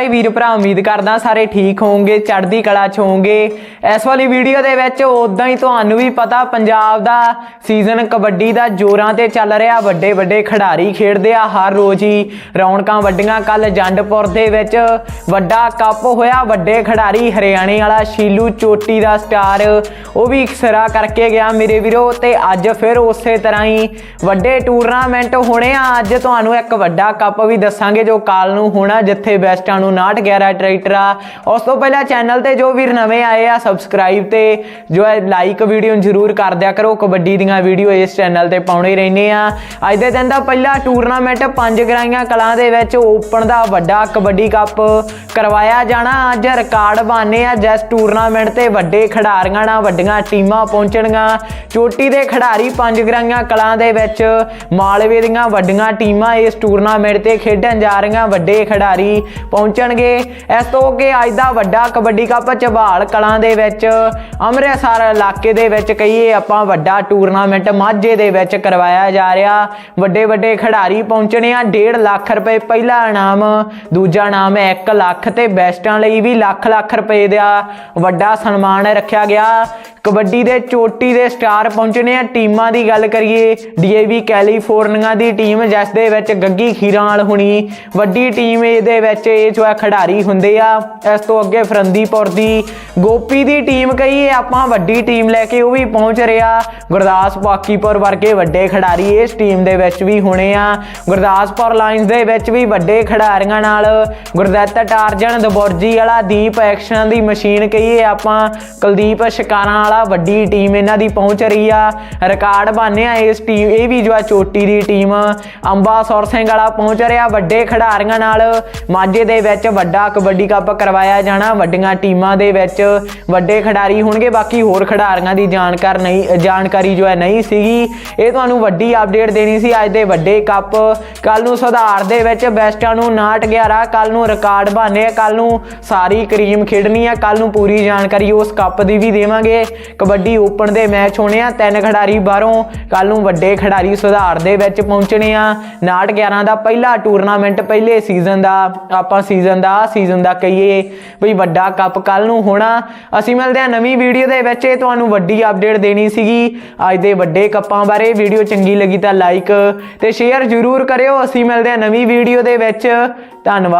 ਸਾਰੇ ਵੀਰ ਭਰਾ, ਉਮੀਦ ਕਰਦਾ ਸਾਰੇ ਠੀਕ ਹੋਵੋਗੇ, ਚੜ੍ਹਦੀ ਕਲਾ ਚ ਹੋਵੋਗੇ। ਇਸ ਵਾਲੀ ਵੀਡੀਓ ਦੇ ਵਿੱਚ ਉਦਾਂ ਹੀ ਤੁਹਾਨੂੰ ਵੀ ਪਤਾ, ਪੰਜਾਬ ਦਾ ਸੀਜ਼ਨ ਕਬੱਡੀ ਦਾ ਜੋਰਾਂ ਤੇ ਚੱਲ ਰਿਹਾ। ਵੱਡੇ ਵੱਡੇ ਖਿਡਾਰੀ ਖੇਡਦੇ ਆ ਹਰ ਰੋਜ਼ ਹੀ। ਰੌਣਕਾਂ ਵੱਡੀਆਂ ਕੱਲ ਜੰਡਪੁਰ ਦੇ ਵਿੱਚ ਵੱਡਾ ਕੱਪ ਹੋਇਆ। ਵੱਡੇ ਖਿਡਾਰੀ ਹਰਿਆਣੇ ਵਾਲਾ ਸ਼ੀਲੂ ਚੋਟੀ ਦਾ ਸਟਾਰ, ਉਹ ਵੀ ਸਿਰਾ ਕਰਕੇ ਗਿਆ ਮੇਰੇ ਵੀਰੋ। ਤੇ ਅੱਜ ਫਿਰ ਉਸੇ ਤਰ੍ਹਾਂ ਹੀ ਵੱਡੇ ਟੂਰਨਾਮੈਂਟ ਹੋਣੇ ਆ। ਅੱਜ ਤੁਹਾਨੂੰ ਇੱਕ ਵੱਡਾ ਕੱਪ ਵੀ ਦੱਸਾਂਗੇ ਜੋ ਕਾਲ ਨੂੰ ਹੋਣਾ, ਜਿੱਥੇ ਬੈਸਟਾਂ ਨੂੰ 911 ਟਰੈਕਟਰ ਆ। ਉਸ ਤੋਂ ਪਹਿਲਾਂ ਚੈਨਲ ਤੇ ਜੋ ਵੀਰ ਨਵੇਂ ਆਏ ਆ ਸਬਸਕ੍ਰਾਈਬ ਤੇ ਜੋ ਹੈ ਲਾਈਕ ਵੀਡੀਓ ਨੂੰ ਜ਼ਰੂਰ ਕਰ ਦਿਆ ਕਰੋ। ਕਬੱਡੀ ਦੀਆਂ ਵੀਡੀਓ ਇਸ ਚੈਨਲ ਤੇ ਪਾਉਣੇ ਰਹਿੰਦੇ ਆ। ਅੱਜ ਦੇ ਦਿਨ ਦਾ ਪਹਿਲਾ ਟੂਰਨਾਮੈਂਟ ਪੰਜ ਗਰਾਈਆਂ ਕਲਾਂ ਦੇ ਵਿੱਚ ਓਪਨ ਦਾ ਵੱਡਾ ਕਬੱਡੀ ਕੱਪ ਕਰਵਾਇਆ ਜਾਣਾ। ਅੱਜ ਰਿਕਾਰਡ ਬਾਨੇ ਆ ਜਿਸ ਟੂਰਨਾਮੈਂਟ ਤੇ ਵੱਡੇ ਖਿਡਾਰੀਆਂ ਨਾਲ ਵੱਡੀਆਂ ਟੀਮਾਂ ਪਹੁੰਚਣਗੀਆਂ। ਚੋਟੀ ਦੇ ਖਿਡਾਰੀ ਪੰਜ ਗਰਾਈਆਂ ਕਲਾਂ ਦੇ ਵਿੱਚ ਮਾਲਵੇ ਦੀਆਂ ਵੱਡੀਆਂ ਟੀਮਾਂ ਇਸ ਟੂਰਨਾਮੈਂਟ ਤੇ ਖੇਡਣ ਜਾ ਰਹੀਆਂ। ਵੱਡੇ ਖਿਡਾਰੀ ਪਹੁੰਚਣਗੇ। ਇਸ ਤੋਂ ਅੱਗੇ ਅੱਜ ਦਾ ਵੱਡਾ ਕਬੱਡੀ ਕੱਪ ਝਬਾਲ ਕਲਾਂ ਦੇ ਵਿੱਚ, ਅੰਮ੍ਰਿਤਸਰ ਇਲਾਕੇ ਦੇ ਵਿੱਚ ਕਹੀਏ ਆਪਾਂ ਵੱਡਾ ਟੂਰਨਾਮੈਂਟ ਮਾਝੇ ਦੇ ਵਿੱਚ ਕਰਵਾਇਆ ਜਾ ਰਿਹਾ। ਵੱਡੇ ਵੱਡੇ ਖਿਡਾਰੀ ਪਹੁੰਚਣੇ ਆ। 1.5 ਲੱਖ ਰੁਪਏ ਪਹਿਲਾ ਇਨਾਮ, ਦੂਜਾ ਇਨਾਮ 1 ਲੱਖ ਲੱਖ ਤੇ ਬੈਸਟਾਂ ਲਈ ਵੀ ਲੱਖ ਲੱਖ ਰੁਪਏ ਦਾ ਵੱਡਾ ਸਨਮਾਨ ਰੱਖਿਆ ਗਿਆ। ਕਬੱਡੀ ਦੇ ਚੋਟੀ ਦੇ ਸਟਾਰ ਪਹੁੰਚਣੇ ਆ। ਟੀਮਾਂ ਦੀ ਗੱਲ ਕਰੀਏ, ਡੀਏਵੀ ਕੈਲੀਫੋਰਨੀਆ ਦੀ ਟੀਮ ਜਿਸ ਦੇ ਵਿੱਚ ਗੱਗੀ ਖੀਰਾਲ ਹੁਣੀ, ਵੱਡੀ ਟੀਮ ਇਹਦੇ ਵਿੱਚ ਇਹ ਜੋ ਹੈ ਖਿਡਾਰੀ ਹੁੰਦੇ ਆ, ਇਸ ਤੋਂ ਅੱਗੇ ਫਰੰਦੀਪੁਰ ਦੀ ਗੋਪੀ ਦੀ ਟੀਮ ਕਹੀਏ, ਆਪਾਂ ਵੱਡੀ ਟੀਮ ਲੈ ਕੇ ਉਹ ਵੀ ਪਹੁੰਚ ਰਿਹਾ ਗੁਰਦਾਸ ਪਾਕੀਪੁਰ ਵਰਗੇ ਵੱਡੇ ਖਿਡਾਰੀ ਇਸ ਟੀਮ ਦੇ ਵਿੱਚ ਵੀ ਹੋਣੇ ਆ। ਗੁਰਦਾਸਪੁਰ ਲਾਈਨਸ ਦੇ ਵਿੱਚ ਵੀ ਵੱਡੇ ਖਿਡਾਰੀਆਂ ਨਾਲ ਗੁਰਦੱਤ ਟਾਰਜਨ ਦਬੁਰਜੀ ਵਾਲਾ ਦੀਪ ਐਕਸ਼ਨ ਦੀ ਮਸ਼ੀਨ ਕਹੀਏ ਆਪਾਂ। ਕੁਲਦੀਪ ਸ਼ਿਕਾਰਾਂ ਵਾਲਾ ਵੱਡੀ ਟੀਮ ਇਹਨਾਂ ਦੀ ਪਹੁੰਚ ਰਹੀ ਆ। ਰਿਕਾਰਡ ਬਾਨਿਆ ਇਸ ਟੀਮ ਇਹ ਵੀ ਜੋ ਆ ਚੋਟੀ ਦੀ ਟੀਮ। ਅੰਬਾ ਸੁਰ ਸਿੰਘ ਵਾਲਾ ਪਹੁੰਚ ਰਿਹਾ ਵੱਡੇ ਖਿਡਾਰੀਆਂ ਨਾਲ। ਮਾਝੇ ਦੇ ਵਿੱਚ ਵੱਡਾ ਕਬੱਡੀ ਕੱਪ ਕਰਵਾਇਆ ਜਾਣਾ ਵੱਡੀਆਂ ਟੀਮਾਂ ਦੇ ਵਿੱਚ। ਵੱਡੇ ਖਿਡਾਰੀ ਹੋਣਗੇ, ਬਾਕੀ ਹੋਰ ਖਿਡਾਰੀਆਂ ਦੀ ਜਾਣਕਾਰ ਨਹੀਂ ਜਾਣਕਾਰੀ ਜੋ ਹੈ ਨਹੀਂ ਸੀਗੀ। ਇਹ ਤੁਹਾਨੂੰ ਵੱਡੀ ਅਪਡੇਟ ਦੇਣੀ ਸੀ ਅੱਜ ਦੇ ਵੱਡੇ ਕੱਪ। ਕੱਲ ਨੂੰ ਸੁਧਾਰ ਦੇ ਵਿੱਚ ਬੈਸਟਾਂ ਨੂੰ 911 ਕੱਲ ਨੂੰ ਰਿਕਾਰਡ ਬਾਨੇ ਕੱਲ ਨੂੰ ਸਾਰੀ ਕਰੀਮ ਖੇਡਣੀ ਆ ਕੱਲ ਨੂੰ ਪੂਰੀ ਜਾਣਕਾਰੀ ਉਸ ਕੱਪ ਦੀ ਵੀ ਦੇਵਾਂਗੇ। ਕਬੱਡੀ ਓਪਨ ਦੇ ਮੈਚ ਹੋਣੇ ਆ, ਤਿੰਨ ਖਿਡਾਰੀ ਬਾਹਰੋਂ ਕੱਲ ਨੂੰ ਵੱਡੇ ਖਿਡਾਰੀ ਸੁਧਾਰ ਦੇ ਵਿੱਚ ਪਹੁੰਚਣੇ ਆ। 911 ਦਾ ਪਹਿਲਾ ਟੂਰਨਾਮੈਂਟ ਪਹਿਲੇ ਸੀਜ਼ਨ ਦਾ, ਆਪਾਂ ਸੀਜ਼ਨ ਦਾ ਸੀਜ਼ਨ ਦਾ ਕਹੀਏ ਵੀ ਵੱਡਾ ਕੱਪ ਕੱਲ ਨੂੰ ਹੋਣਾ। ਅਸੀਂ ਮਿਲਦੇ ਆ ਨਵੀਂ ਵੀਡੀਓ ਦੇ ਵਿੱਚ, ਇਹ ਤੁਹਾਨੂੰ ਵੱਡੀ ਅਪਡੇਟ ਦੇਣੀ ਸੀਗੀ। ਅੱਜ ਦੇ ਵੱਡੇ ਕੱਪਾਂ ਬਾਰੇ ਵੀਡੀਓ ਚੰਗੀ ਲੱਗੀ ਤਾਂ ਲਾਈਕ ਤੇ ਸ਼ੇਅਰ ਜ਼ਰੂਰ ਕਰਿਓ। ਅਸੀਂ ਮਿਲਦੇ ਆ ਨਵੀਂ ਵੀਡੀਓ ਦੇ ਵਿੱਚ। ਧੰਨਵਾਦ।